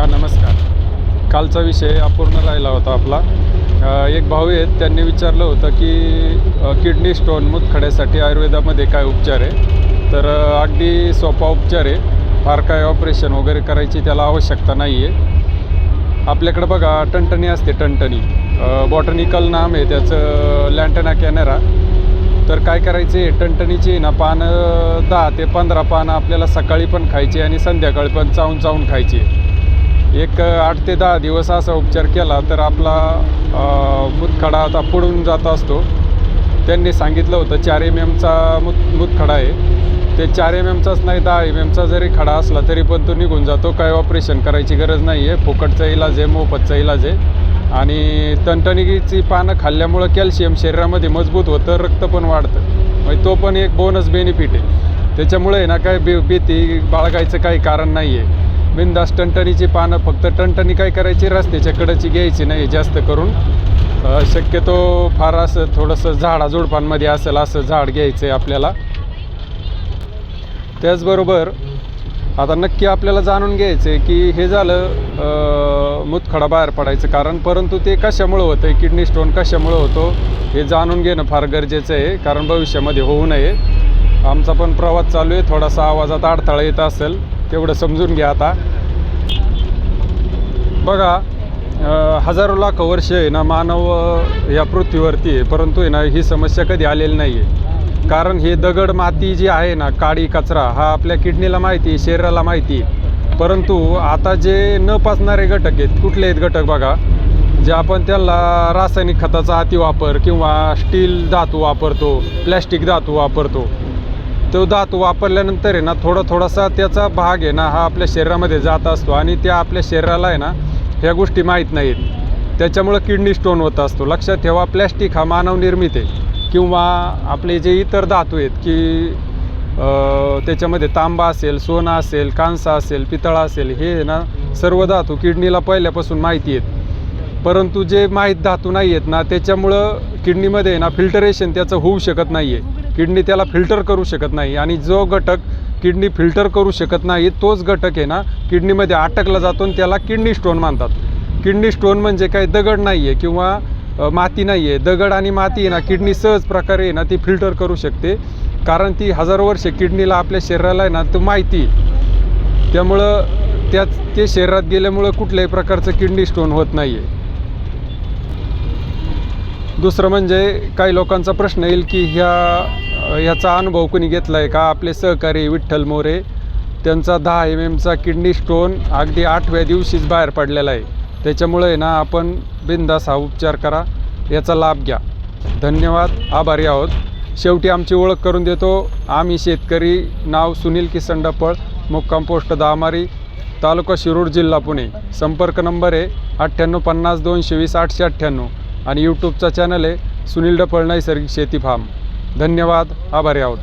काका नमस्कार. कालचा विषय अपूर्ण राहिला होता आपला. एक भाऊ आहेत त्यांनी विचारलं होतं की किडनी स्टोन मुतखड्यासाठी आयुर्वेदामध्ये काय उपचार आहे? तर अगदी सोपा उपचार आहे. फार काय ऑपरेशन वगैरे करायची त्याला आवश्यकता नाही आहे आपल्याकडं बघा टणटणी असते टणटणी. बॉटनिकल नाम आहे त्याचं लँटना कॅनेरा. तर काय करायचे टणटणीची ना पानं दहा ते पंधरा पानं आपल्याला सकाळी पण खायची आणि संध्याकाळी पण चावून चावून खायची. एक आठ ते दहा दिवस असा उपचार केला तर आपला मुतखडा आता पुढून जात असतो. त्यांनी सांगितलं होतं चार एम एमचा मुत मुतखडा आहे. ते चार एम एमचाच नाही दहा एम एमचा जरी खडा असला तरी पण तो निघून जातो. काय ऑपरेशन करायची गरज नाही आहे फुकटचा इलाज आहे मोफतचा इलाज आहे. आणि टणटणीची पानं खाल्ल्यामुळं कॅल्शियम शरीरामध्ये मजबूत होतं रक्त पण वाढतं. म्हणजे तो पण एक बोनस बेनिफिट आहे. त्याच्यामुळे ना काय बी भीती बाळगायचं काही कारण नाही आहे बिंदास टणटणीची पानं फक्त टणटणी काय करायची? रस्त्याच्या कडेची घ्यायची नाही जास्त करून. शक्यतो फार असं थोडंसं झाडाझुडपांमध्ये असेल असं झाड घ्यायचं आहे आपल्याला. त्याचबरोबर आता नक्की आपल्याला जाणून घ्यायचं आहे की हे झालं मुतखडा बाहेर पडायचं कारण परंतु ते कशामुळं होतं आहे किडनी स्टोन कशामुळं होतो हे जाणून घेणं फार गरजेचं आहे कारण भविष्यामध्ये होऊ नये. आमचा पण प्रवास चालू आहे थोडासा आवाजात अडथळा येत असेल. तेवढं समजून घ्या आता. बघा हजारो लाख वर्ष आहे ना मानव या पृथ्वीवरती आहे परंतु आहे ना ही समस्या कधी आलेली नाही आहे कारण हे दगड माती जी आहे ना काळी कचरा हा आपल्या किडनीला माहिती आहे शरीराला माहिती. आहे परंतु आता जे न पाचणारे घटक आहेत कुठले आहेत घटक बघा जे आपण त्याला रासायनिक खताचा अतिवापर किंवा स्टील धातू वापरतो प्लॅस्टिक धातू वापरतो तो धातू वापरल्यानंतर आहे ना थोडा थोडासा त्याचा भाग आहे ना हा आपल्या शरीरामध्ये जात असतो आणि त्या आपल्या शरीराला आहे ना ह्या गोष्टी माहीत नाहीत. त्याच्यामुळं किडनी स्टोन होत असतो. लक्षात ठेवा प्लॅस्टिक हा मानवनिर्मित आहे. किंवा आपले जे इतर धातू आहेत की त्याच्यामध्ये तांबा असेल सोना असेल कांसा असेल पितळा असेल हे आहे ना सर्व धातू किडनीला पहिल्यापासून माहिती आहेत. परंतु जे माहीत धातू नाही आहेत ना त्याच्यामुळं किडनीमध्ये ना फिल्टरेशन त्याचं होऊ शकत नाही आहे किडनी त्याला फिल्टर करू शकत नाही आणि जो घटक किडनी फिल्टर करू शकत नाही तोच घटक आहे ना किडनीमध्ये अटकला जातो आणि त्याला किडनी स्टोन मानतात. किडनी स्टोन म्हणजे काय? दगड नाही आहे किंवा माती नाही आहे दगड आणि माती आहे ना किडनी सहज प्रकारे आहे ना ती फिल्टर करू शकते. कारण ती हजारो वर्षे किडनीला आपल्या शरीराला आहे ना तो माहिती आहे. त्यामुळं त्याच ते शरीरात गेल्यामुळं कुठल्याही प्रकारचं किडनी स्टोन होत नाही आहे दुसरं म्हणजे काही लोकांचा प्रश्न येईल की ह्या ह्याचा अनुभव कोणी घेतला आहे का? आपले सहकारी विठ्ठल मोरे त्यांचा दहा एम एमचा किडनी स्टोन अगदी आठव्या दिवशीच बाहेर पडलेला आहे. त्याच्यामुळे ना आपण बिंदास हा उपचार करा याचा लाभ घ्या. धन्यवाद आभारी आहोत. शेवटी आमची ओळख करून देतो. आम्ही शेतकरी नाव सुनील किसन डपळ मुक्काम पोस्ट दामारी तालुका शिरूर जिल्हा पुणे. संपर्क नंबर आहे अठ्ठ्याण्णव पन्नास दोनशे वीस आठशे अठ्ठ्याण्णव. आणि यूट्यूबचा चॅनल आहे सुनील डफळ नैसर्गिक शेती फार्म. धन्यवाद. आभारी आहोत.